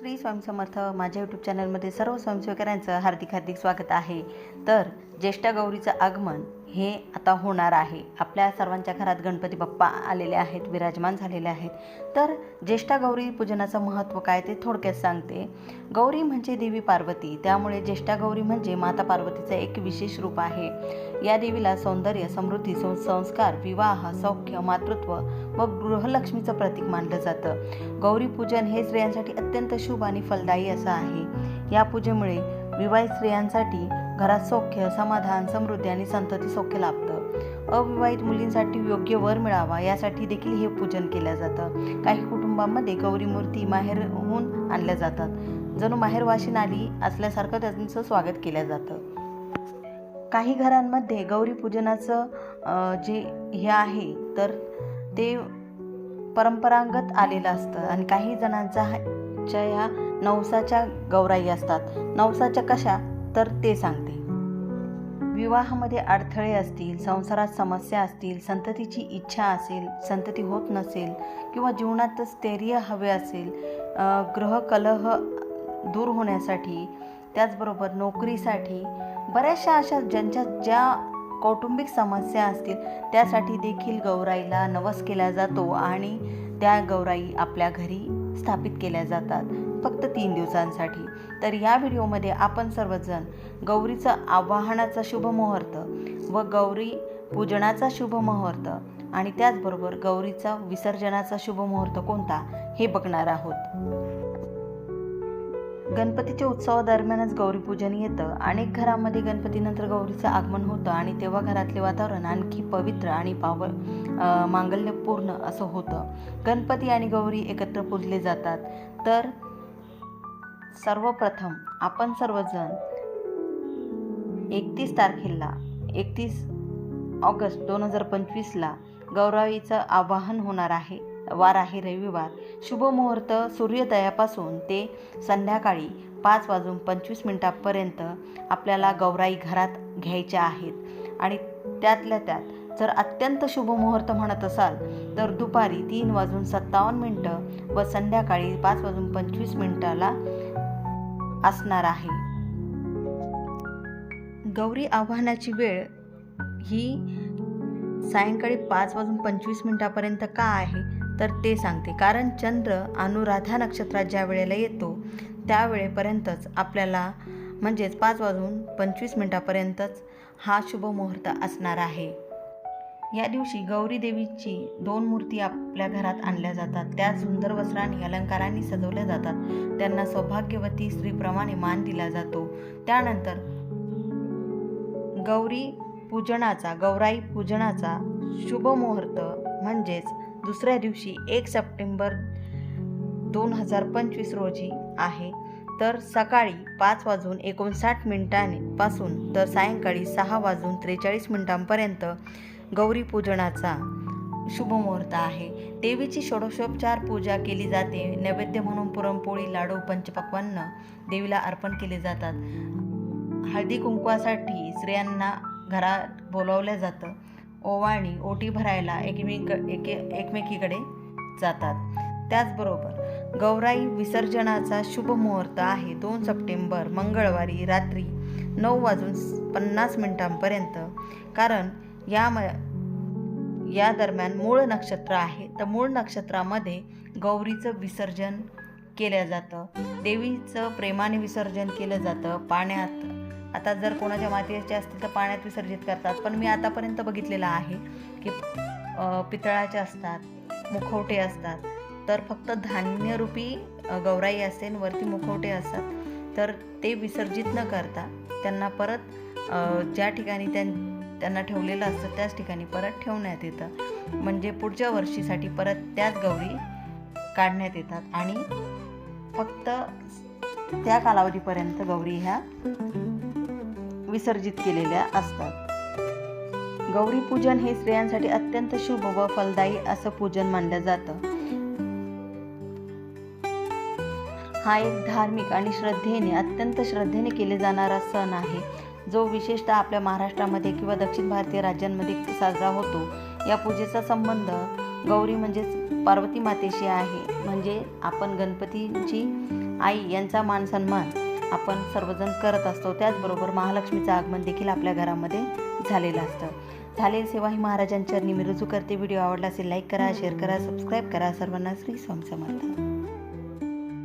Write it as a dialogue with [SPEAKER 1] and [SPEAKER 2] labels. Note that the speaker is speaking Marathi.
[SPEAKER 1] श्री स्वामी समर्थ माझ्या यूट्यूब चॅनलमध्ये सर्व स्वयंसेवकरांचं हार्दिक हार्दिक स्वागत आहे. तर ज्येष्ठा गौरीचं आगमन हे आता होणार आहे. आपल्या सर्वांच्या घरात गणपती बाप्पा आलेले आहेत विराजमान झालेले आहेत. तर ज्येष्ठा गौरी पूजनाचं महत्त्व काय ते थोडक्यात सांगते. गौरी म्हणजे देवी पार्वती. त्यामुळे ज्येष्ठा गौरी म्हणजे माता पार्वतीचं एक विशेष रूप आहे. या देवीला सौंदर्य समृद्धी सं संस्कार विवाह सौख्य मातृत्व व गृहलक्ष्मीचं प्रतीक मानलं जातं. गौरी पूजन हे स्त्रियांसाठी अत्यंत शुभ आणि फलदायी असं आहे. या पूजेमुळे विवाहित स्त्रियांसाठी घरात सौख्य समाधान समृद्धी आणि संतती सौख्य लाभतं. अविवाहित मुलींसाठी योग्य वर मिळावा यासाठी देखील हे पूजन केलं जातं. काही कुटुंबांमध्ये गौरी मूर्ती माहेरहून आणल्या जातात. जणू माहेरवाशी आली असल्यासारखं त्यांचं स्वागत केलं जातं. काही घरांमध्ये गौरी पूजनाचं जे हे आहे तर ते परंपरागत आलेलं असतं आणि काही जणांचा ह्या नवसाच्या गौराई असतात. नवसाच्या कशा? तर ते सांगते. विवाहामध्ये अडथळे असतील संसारात समस्या असतील संततीची इच्छा असेल संतती होत नसेल किंवा जीवनात स्थैर्य हवे असेल ग्रहकलह दूर होण्यासाठी त्याचबरोबर नोकरीसाठी बऱ्याचशा अशा ज्यांच्या ज्या कौटुंबिक समस्या असतील त्यासाठी देखील गौराईला नवस केला जातो आणि त्या गौराई आपल्या घरी स्थापित केल्या जातात. फक्त तीन दिवसांसाठी. तर या व्हिडिओमध्ये आपण सर्वजण गौरीचं आवाहनाचा शुभ मुहूर्त व गौरी पूजनाचा शुभ मुहूर्त आणि त्याचबरोबर गौरीचा विसर्जनाचा शुभ मुहूर्त कोणता हे बघणार आहोत. गणपतीच्या उत्सवादरम्यानच गौरीपूजन येतं. अनेक घरामध्ये गणपतीनंतर गौरीचं आगमन होतं आणि तेव्हा घरातले वातावरण आणखी पवित्र आणि पाव मांगल्यपूर्ण असं होतं. गणपती आणि गौरी एकत्र पूजले जातात. तर सर्वप्रथम आपण सर्वजण एकतीस तारखेला एकतीस ऑगस्ट दोन हजार पंचवीसला गौराईचं आवाहन होणार आहे. वार आहे रविवार. शुभ मुहूर्त सूर्योदयापासून ते संध्याकाळी पाच वाजून पंचवीस मिनटापर्यंत आपल्याला गौराई घरात घ्यायच्या आहेत. आणि त्यातल्या त्यात जर अत्यंत शुभ मुहूर्त म्हणत असाल तर दुपारी तीन वाजून सत्तावन्न मिनटं व संध्याकाळी पाच वाजून पंचवीस मिनटाला असणार आहे. गौरी आव्हानाची वेळ ही सायंकाळी पाच वाजून पंचवीस मिनटापर्यंत का आहे? तर ते सांगते. कारण चंद्र अनुराधा नक्षत्रात ज्या वेळेला येतो त्यावेळेपर्यंतच आपल्याला म्हणजेच पाच वाजून पंचवीस मिनटापर्यंतच हा शुभ मुहूर्त असणार आहे. या दिवशी गौरी देवीची दोन मूर्ती आपल्या घरात आणल्या जातात. त्या सुंदर वस्त्रांनी अलंकारांनी सजवल्या जातात. त्यांना सौभाग्यवती स्त्रीप्रमाणे मान दिला जातो. त्यानंतर गौरी पूजनाचा गौराई पूजनाचा शुभ मुहूर्त म्हणजेच दुसऱ्या दिवशी एक सप्टेंबर दोन हजार पंचवीस रोजी आहे. तर सकाळी पाच वाजून एकोणसाठ मिनिटांपासून तर सायंकाळी सहा वाजून त्रेचाळीस मिनिटांपर्यंत गौरी पूजनाचा शुभ मुहूर्त आहे. देवीची षोडशोपचार पूजा केली जाते. नैवेद्य म्हणून पुरणपोळी लाडू पंचपक्वान्न देवीला अर्पण केले जातात. हळदी कुंकवासाठी स्त्रियांना घरात बोलावलं जातं. ओवाळणी ओटी भरायला एकमेक एके एकमेकीकडे जातात. त्याचबरोबर गौराई विसर्जनाचा शुभ मुहूर्त आहे. दोन सप्टेंबर मंगळवारी रात्री नऊ वाजून पन्नास मिनिटांपर्यंत. कारण या म या दरम्यान मूळ नक्षत्र आहे. तर मूळ नक्षत्रामध्ये गौरीचं विसर्जन केलं जातं. देवीचं प्रेमाने विसर्जन केलं जातं पाण्यात. आता जर कोणाच्या मातीचे असतील तर पाण्यात विसर्जित करतात. पण मी आतापर्यंत बघितलेलं आहे की पितळाचे असतात मुखवटे असतात. तर फक्त धान्यरूपी गौराई असेल वरती मुखवटे असतात. तर ते विसर्जित न करता त्यांना परत ज्या ठिकाणी त्यां त्यांना ठेवलेलं असतं त्याच ठिकाणी परत ठेवण्यात येतं. म्हणजे पुढच्या वर्षीसाठी परत त्याच गौरी काढण्यात येतात. आणि फक्त त्या कालावधीपर्यंत गौरी ह्या विसर्जित केलेल्या असतात. गौरी पूजन हे स्त्रियांसाठी अत्यंत शुभ व फलदायी असं पूजन मानलं जातं. हा एक धार्मिक आणि श्रद्धेने अत्यंत श्रद्धेने केले जाणारा सण आहे. जो विशेषतः आपल्या महाराष्ट्रामध्ये किंवा दक्षिण भारतीय राज्यांमध्ये साजरा होतो या पूजेचा संबंध गौरी म्हणजेच पार्वती मातेशी आहे. म्हणजे आपण गणपतीची आई यांचा मान सन्मान आपण सर्वजण करत असतो. त्याचबरोबर महालक्ष्मीचं आगमन देखील आपल्या घरामध्ये झालेलं असतं. झालेली सेवा ही महाराजांच्या चरणी मी रुजू करते. व्हिडिओ आवडला असेल लाईक करा शेअर करा सबस्क्राईब करा. सर्वांना श्री स्वामी समर्थ.